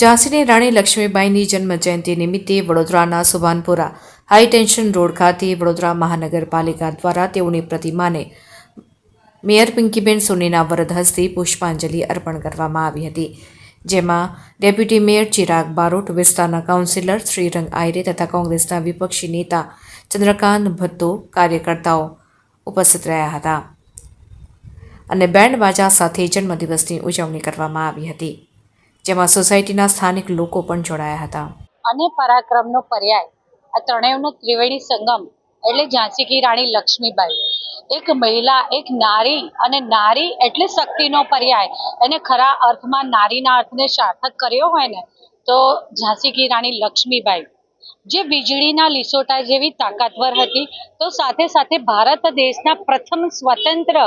ઝાંસીની રાણી લક્ષ્મીબાઈની જન્મજયંતિ નિમિત્તે વડોદરાના સુભાનપુરા હાઈ ટેન્શન રોડ ખાતે વડોદરા મહાનગરપાલિકા દ્વારા તેઓની પ્રતિમાને મેયર પિંકીબેન સોનીના વરદ હસ્તે પુષ્પાંજલિ અર્પણ કરવામાં આવી હતી, જેમાં ડેપ્યુટી મેયર ચિરાગ બારોટ, વિસ્તારના કાઉન્સિલર શ્રીરંગ આયરે તથા કોંગ્રેસના વિપક્ષી નેતા ચંદ્રકાંત ભત્તો કાર્યકર્તાઓ ઉપસ્થિત રહ્યા હતા. અને બેન્ડ બાજા સાથે જન્મદિવસની ઉજવણી કરવામાં આવી હતી. જેમાં સોસાયટીના સ્થાનિક લોકો પણ જોડાયા હતા. અને પરાક્રમનો પર્યાય. આ ત્રણેયનો ત્રિવેણી સંગમ એટલે ઝાંસી કી રાણી લક્ષ્મીબાઈ. એક મહિલા, એક નારી અને નારી એટલે શક્તિનો પર્યાય. એને ખરા અર્થમાં નારીના અર્થને સાર્થક કર્યો હોય ને, તો ઝાંસી કી રાણી લક્ષ્મીબાઈ. જે વીજળીના લીસોટા જેવી તાકાતવર હતી, તો સાથે સાથે ભારત દેશના પ્રથમ સ્વતંત્ર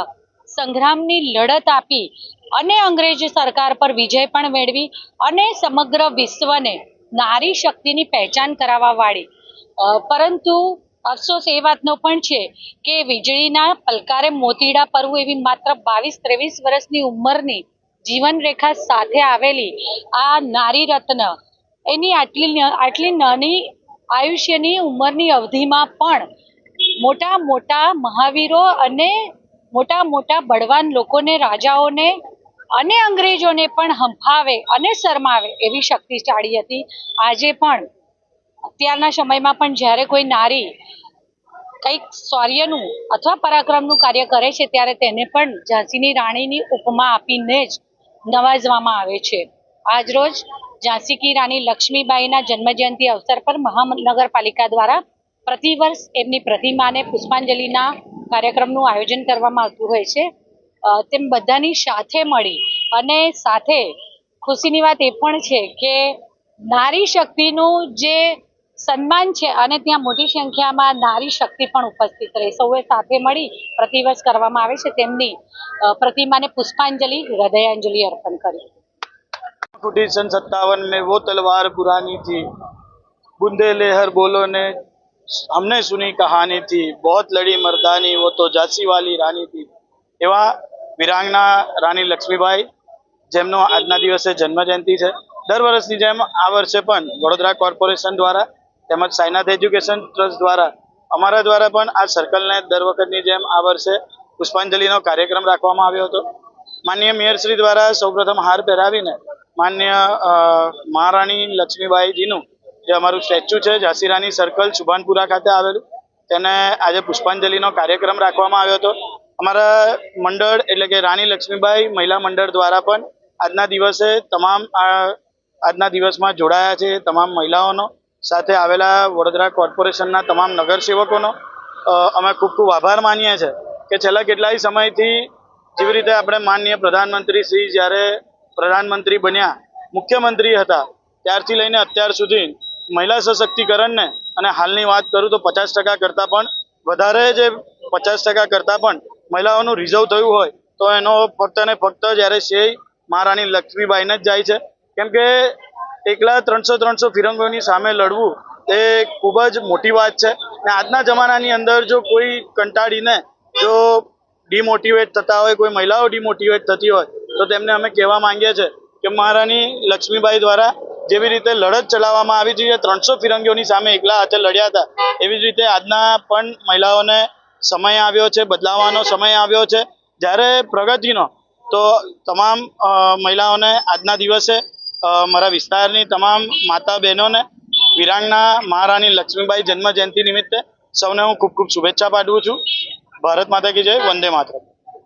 સંગ્રામની લડત આપી અને અંગ્રેજ સરકાર પર વિજય પણ મેળવી અને સમગ્ર વિશ્વને નારી શક્તિની પહેચાન કરાવવા વાળી. પરંતુ અફસોસ એ વાતનો પણ છે કે વીજળીના પલકારે મોતીડા પરવું એવી માત્ર બાવીસ ત્રેવીસ વર્ષની ઉંમરની જીવનરેખા સાથે આવેલી આ નારી રત્ન, એની આટલી આટલી નાની આયુષ્યની ઉંમરની અવધિમાં પણ મોટા મોટા મહાવીરો અને મોટા મોટા બળવાન લોકોને, રાજાઓને અને અંગ્રેજોને પણ હંફાવે અને શરમાવે એવી શક્તિશાળી હતી. આજે પણ, અત્યારના સમયમાં પણ જ્યારે કોઈ નારી કંઈક શૌર્યનું અથવા પરાક્રમનું કાર્ય કરે છે, ત્યારે તેને પણ ઝાંસીની રાણીની ઉપમા આપીને જ નવાજવામાં આવે છે. આજરોજ ઝાંસી કી રાણી લક્ષ્મીબાઈના જન્મજયંતિ અવસર પર મહાનગરપાલિકા દ્વારા પ્રતિવર્ષ એમની પ્રતિમાને પુષ્પાંજલિના કાર્યક્રમનું આયોજન કરવામાં આવતું હોય છે. તેમ બધાની સાથે મળી અને સાથે ખુશીની વાત એ પણ છે કે નારી શક્તિનું જે સન્માન છે અને ત્યાં મોટી સંખ્યામાં નારી શક્તિ પણ ઉપસ્થિત રહી સૌએ સાથે મળી પ્રતિવર્ષ કરવામાં આવે છે તેમની અ, પ્રતિમાને પુષ્પાંજલિ હૃદયાંજલિ અર્પણ કરી फुटी सन सत्तावन में वो तलवार पुरानी थी बूंदे लेहर बोलो ने हमने सुनी कहानी थी बहुत लड़ी मर्दानी वो तो झांसी वाली रानी थी એવા વિરાંગના રાણી લક્ષ્મીબાઈ, જેમનો આજના દિવસે જન્મજયંતિ છે. દર વર્ષની જેમ આ વર્ષે પણ વડોદરા કોર્પોરેશન દ્વારા તેમજ સાયનાથ એજ્યુકેશન ટ્રસ્ટ દ્વારા, અમારા દ્વારા પણ આ સર્કલને દર વખતની જેમ આ વર્ષે પુષ્પાંજલિનો કાર્યક્રમ રાખવામાં આવ્યો હતો. માનનીય મેયરશ્રી દ્વારા સૌપ્રથમ હાર પહેરાવીને માન્ય મહારાણી લક્ષ્મીબાઈજીનું જે અમારું સ્ટેચ્યુ છે, ઝાંસીરાની સર્કલ સુભાનપુરા ખાતે આવેલું, તેને આજે પુષ્પાંજલિનો કાર્યક્રમ રાખવામાં આવ્યો હતો. અમારા મંડળ એટલે કે રાણી લક્ષ્મીબાઈ મહિલા મંડળ દ્વારા પણ આજના દિવસે તમામ આજના દિવસમાં જોડાયા છે તમામ મહિલાઓનો. સાથે આવેલા વડોદરા કોર્પોરેશનના તમામ નગરસેવકોનો અમે ખૂબ ખૂબ આભાર માનીએ છીએ કે છેલ્લા કેટલાય સમયથી જેવી રીતે આપણે માનનીય પ્રધાનમંત્રી શ્રી જ્યારે પ્રધાનમંત્રી બન્યા, મુખ્યમંત્રી હતા, ત્યારથી લઈને અત્યાર સુધી મહિલા સશક્તિકરણને અને હાલની વાત કરું તો પચાસ ટકા કરતાં પણ વધારે જે, પચાસ ટકા કરતાં પણ મહિલાઓનું રિઝર્વ થયું હોય, તો એનો ફક્ત ને ફક્ત જ્યારે શ્રેય મહારાણી લક્ષ્મીબાઈને જ જાય છે. કેમ કે એકલા ત્રણસો ત્રણસો ફિરંગોની સામે લડવું એ ખૂબ જ મોટી વાત છે. ને આજના જમાનાની અંદર જો કોઈ કંટાળીને જો ડિમોટિવેટ થતા હોય, કોઈ મહિલાઓ ડિમોટિવેટ થતી હોય, તો તેમને અમે કહેવા માંગીએ છીએ કે મહારાણી લક્ષ્મીબાઈ દ્વારા જેવી રીતે લડત ચલાવવામાં આવી હતી ત્રણસો ફિરંગીઓની સામે એકલા હાથે લડ્યા હતા, એવી જ રીતે આજના પણ મહિલાઓને સમય આવ્યો છે, બદલાવાનો સમય આવ્યો છે. જ્યારે પ્રગતિનો, તો તમામ મહિલાઓને આજના દિવસે મારા વિસ્તારની તમામ માતા બહેનોને વિરાંગના મહારાણી લક્ષ્મીબાઈ જન્મ જયંતિ નિમિત્તે સૌને હું ખૂબ ખૂબ શુભેચ્છા પાઠવું છું. ભારત માતા કી જય, વંદે માતરમ.